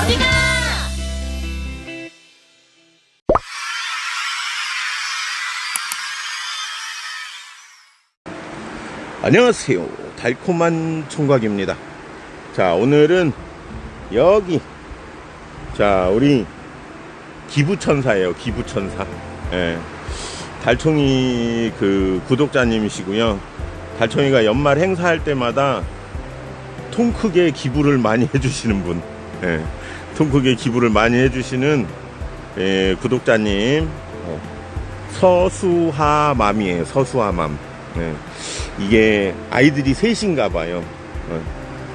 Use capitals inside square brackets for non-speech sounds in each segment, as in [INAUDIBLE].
어디가? 안녕하세요. 달콤한 총각입니다. 자, 오늘은 여기. 자, 우리 기부천사예요. 기부천사. 예. 달총이 그 구독자님이시고요. 달총이가 연말 행사할 때마다 통 크게 기부를 많이 [LAUGHS] 해주시는 분. 예. 통 크게 기부를 많이 해주시는 예, 구독자님. 어, 서수하맘이에요. 서수하맘. 예. 이게 아이들이 셋인가 봐요. 어,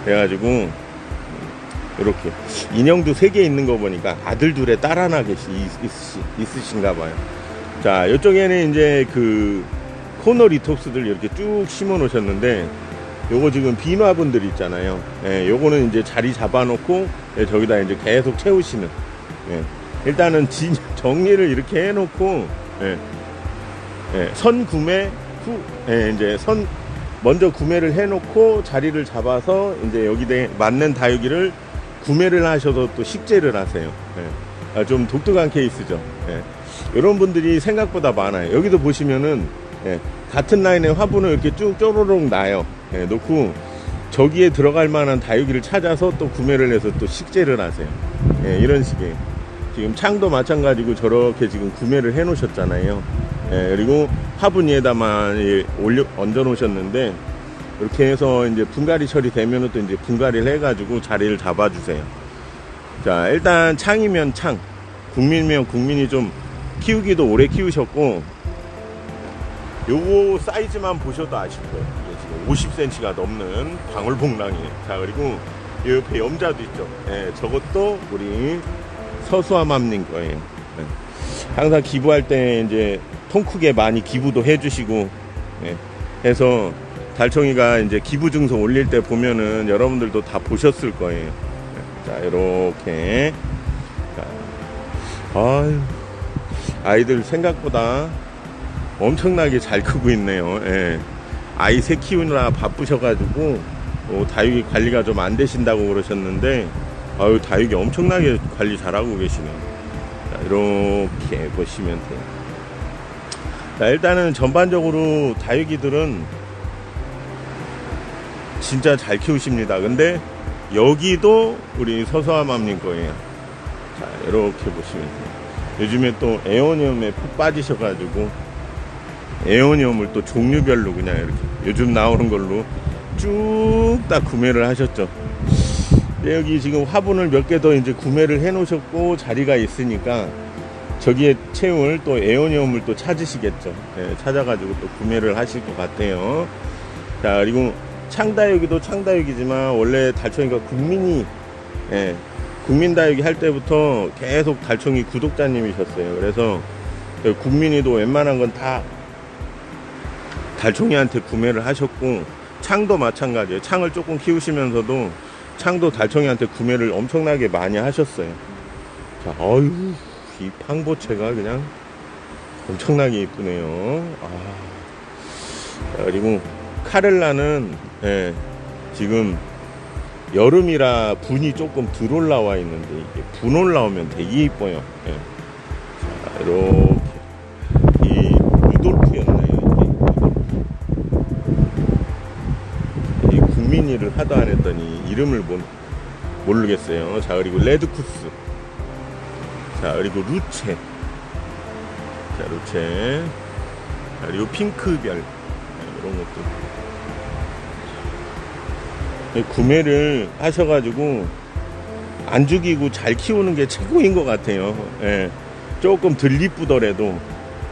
그래가지고 이렇게 인형도 세 개 있는 거 보니까 아들 둘에 딸 하나 계시 있, 있으신 가 봐요. 자, 이쪽에는 이제 그 코너 리톱스들 이렇게 쭉 심어 놓으셨는데 요거 지금 비마분들 있잖아요. 예, 요거는 이제 자리 잡아놓고 예, 저기다 이제 계속 채우시는. 예, 일단은 진, [LAUGHS] 정리를 이렇게 해놓고 예, 예, 선 구매 후, 예, 이제 선 먼저 구매를 해놓고 자리를 잡아서 이제 여기에 맞는 다육이를 구매를 하셔서 또 식재를 하세요. 예. 아, 좀 독특한 케이스죠. 예. 이런 분들이 생각보다 많아요. 여기도 보시면은 예, 같은 라인의 화분을 이렇게 쭉 쪼로록 놔요. 예, 놓고 저기에 들어갈 만한 다육이를 찾아서 또 구매를 해서 또 식재를 하세요. 예, 이런 식의 지금 창도 마찬가지고 저렇게 지금 구매를 해 놓으셨잖아요. 예, 그리고 화분 위에다만 예, 올려 얹어 놓으셨는데 이렇게 해서 이제 분갈이 처리되면은 또 이제 분갈이를 해가지고 자리를 잡아주세요. 자, 일단 창이면 창, 국민이면 국민이 좀 키우기도 오래 키우셨고, 요거 사이즈만 보셔도 거예요. 이게 지금 50cm가 넘는 방울복랑이에요. 자, 그리고 이 옆에 염자도 있죠. 예, 저것도 우리 서수아맘님 거예요. 예. 항상 기부할 때 이제 통 크게 많이 기부도 해주시고, 예, 해서 달총이가 이제 기부 증서 올릴 때 보면은 여러분들도 다 보셨을 거예요. 예, 자, 이렇게. 자, 아유, 아이들 생각보다 엄청나게 잘 크고 있네요. 예. 아이 새 키우느라 바쁘셔가지고 어, 다육이 관리가 좀 안 되신다고 그러셨는데 아유 다육이 엄청나게 관리 잘하고 계시네요. 자, 이렇게 보시면 돼요. 자, 일단은 전반적으로 다육이들은 진짜 잘 키우십니다. 근데 여기도 우리 서서함맘님 거예요. 자, 이렇게 보시면 돼요. 요즘에 또 에어니엄에 푹 빠지셔가지고 에어니엄을 또 종류별로 그냥 이렇게 요즘 나오는 걸로 쭉 다 구매를 하셨죠. 여기 지금 화분을 몇 개 더 이제 구매를 해 놓으셨고 자리가 있으니까 저기에 채울 또 에어니엄을 또 찾으시겠죠. 예, 찾아가지고 또 구매를 하실 것 같아요. 자, 그리고 창다육이도 창다육이지만 원래 달총이가 국민이 예, 국민다육이 할 때부터 계속 달총이 구독자님이셨어요. 그래서 그 국민이도 웬만한 건 다 달총이한테 구매를 하셨고 창도 마찬가지예요. 창을 조금 키우시면서도 창도 달총이한테 구매를 엄청나게 많이 하셨어요. 자, 어유 이 팡보채가 그냥 엄청나게 이쁘네요. 아. 자, 그리고 카렐라는 예, 지금 여름이라 분이 조금 덜 올라와 있는데 이게 분 올라오면 되게 이뻐요. 예. 자, 이렇게 하도 안 했더니 이름을 못, 모르겠어요. 자 그리고 레드쿠스. 자 그리고 루체. 자 루체. 자, 그리고 핑크별. 자, 이런 것도. 구매를 하셔가지고 안 죽이고 잘 키우는 게 최고인 것 같아요. 예. 조금 덜 이쁘더라도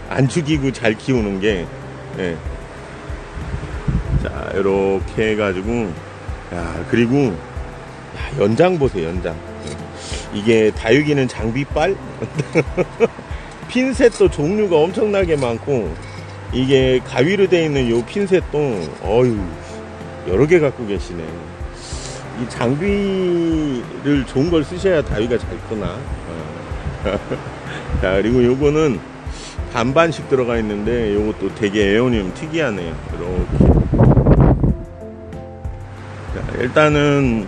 안 죽이고 잘 키우는 게 예. 자 이렇게 해가지고 야 그리고 야, 연장 보세요 연장 이게 다육이는 장비빨 [LAUGHS] 핀셋도 종류가 엄청나게 많고 이게 가위로 되어 있는 요 핀셋도 어유 여러 개 갖고 계시네. 이 장비를 좋은 걸 쓰셔야 다위가 잘 크나. 어. [LAUGHS] 자, 그리고 요거는 반반씩 들어가 있는데 요것도 되게 에어늄 특이하네요. 이렇게. 자, 일단은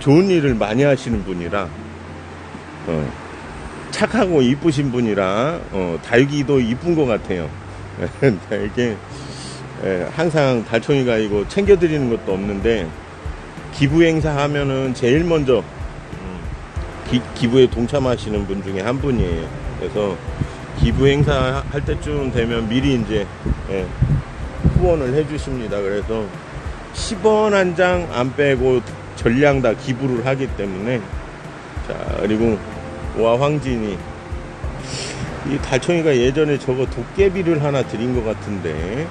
좋은 일을 많이 하시는 분이라 어, 착하고 이쁘신 분이라 어, 다육이도 이쁜 것 같아요. [LAUGHS] 이게 예, 항상 달총이가 이거 챙겨드리는 것도 없는데 기부 행사 하면은 제일 먼저 음, 기, 기부에 동참하시는 분 중에 한 분이에요. 그래서 기부 행사 할 때쯤 되면 미리 이제 예, 후원을 해주십니다. 그래서 10원 한 장 안 빼고 전량 다 기부를 하기 때문에. 자 그리고 와 황진이. 이 달총이가 예전에 저거 도깨비를 하나 드린 것 같은데.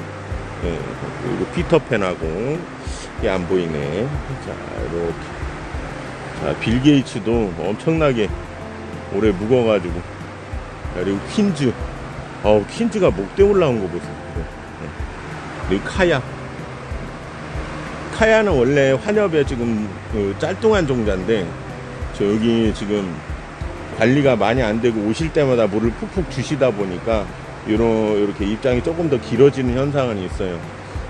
예, 그리고 피터팬하고 이게 안 보이네. 자 이렇게. 자, 빌 게이츠도 엄청나게 오래 묵어가지고. 자, 그리고 퀸즈. 어우 퀸즈가 목대 올라온 거 보세요. 네, 네. 그리고 카야 카야는 원래 환엽에 지금 그 짤뚱한 종자인데 저 여기 지금 관리가 많이 안 되고 오실 때마다 물을 푹푹 주시다 보니까 이런 이렇게 입장이 조금 더 길어지는 현상은 있어요.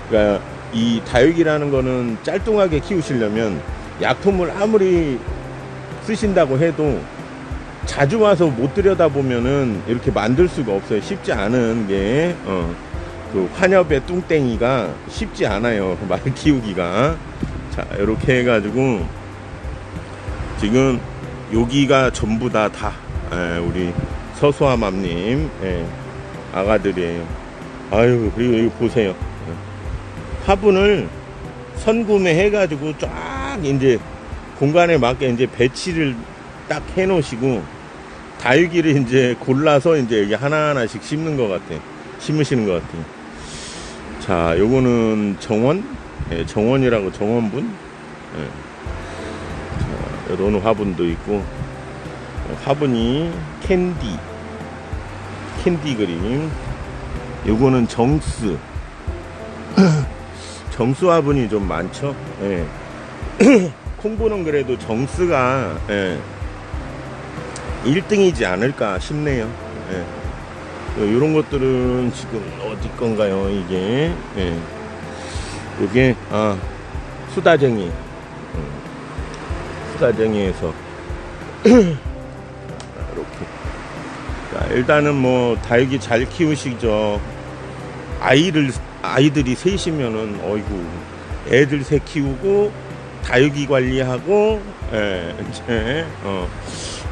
그러니까 이 다육이라는 거는 짤뚱하게 키우시려면 약품을 아무리 쓰신다고 해도 자주 와서 못 들여다 보면은 이렇게 만들 수가 없어요. 쉽지 않은 게 어. 그 환엽의 뚱땡이가 쉽지 않아요. 말 키우기가. 자, 이렇게 해가지고 지금 여기가 전부 다, 다, 예, 우리 서수아맘님, 예, 아가들이에요. 아유, 그리고 여기 보세요. 예. 화분을 선구매 해가지고 쫙 이제 공간에 맞게 이제 배치를 딱 해놓으시고 다육이를 이제 골라서 이제 여기 하나하나씩 심는 것 같아요. 심으시는 것 같아요. 자, 요거는 정원? 예, 정원이라고 정원분? 예. 자, 요런 화분도 있고, 어, 화분이 캔디. 캔디 그림. 요거는 정스. [CLEARS THROAT] 정스 화분이 좀 많죠? 예. [CLEARS THROAT] 콩보는 그래도 정스가, 예. 1등이지 않을까 싶네요. 예. 이런 것들은 지금 어디 건가요 이게? 예. 이게 아 수다쟁이. 음, 수다쟁이에서. [CLEARS THROAT] 이렇게. 자, 일단은 뭐 다육이 잘 키우시죠. 아이를 아이들이 셋이면은 어이구 애들 셋 키우고 다육이 관리하고 예, 이제 어,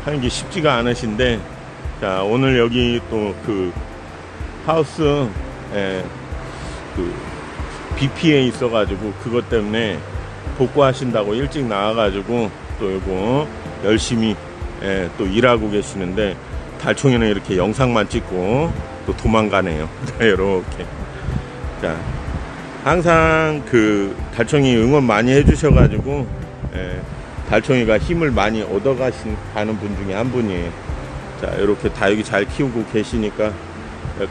하는 게 쉽지가 않으신데 자 오늘 여기 또 그 하우스 에, 그 BP에 있어가지고 그것 때문에 복구하신다고 일찍 나와가지고 또 요거 열심히 에, 또 일하고 계시는데 달총이는 이렇게 영상만 찍고 또 도망가네요. [LAUGHS] 자 이렇게 자 항상 그 달총이 응원 많이 해주셔가지고 에, 달총이가 힘을 많이 얻어가신 가는 분 중에 한 분이에요. 자, 이렇게 다육이 잘 키우고 계시니까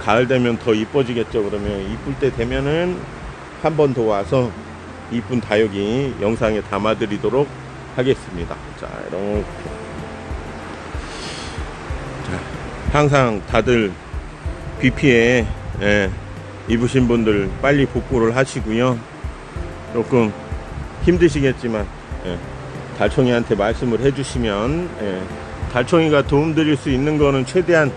가을 되면 더 이뻐지겠죠. 그러면 이쁠 때 되면은 한 번 더 와서 이쁜 다육이 영상에 담아 드리도록 하겠습니다. 자, 이렇게. 자, 항상 다들 비 피해 예, 입으신 분들 빨리 복구를 하시고요. 조금 힘드시겠지만 예, 달총이한테 말씀을 해주시면 예, 달총이가 도움 드릴 수 있는 거는 최대한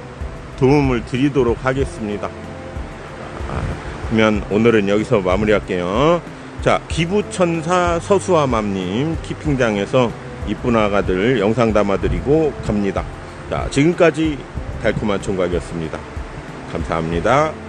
도움을 드리도록 하겠습니다. 아, 그러면 오늘은 여기서 마무리할게요. 자, 기부천사 서수아맘님 키핑장에서 이쁜 아가들 영상 담아드리고 갑니다. 자, 지금까지 달콤한 총각이었습니다. 감사합니다.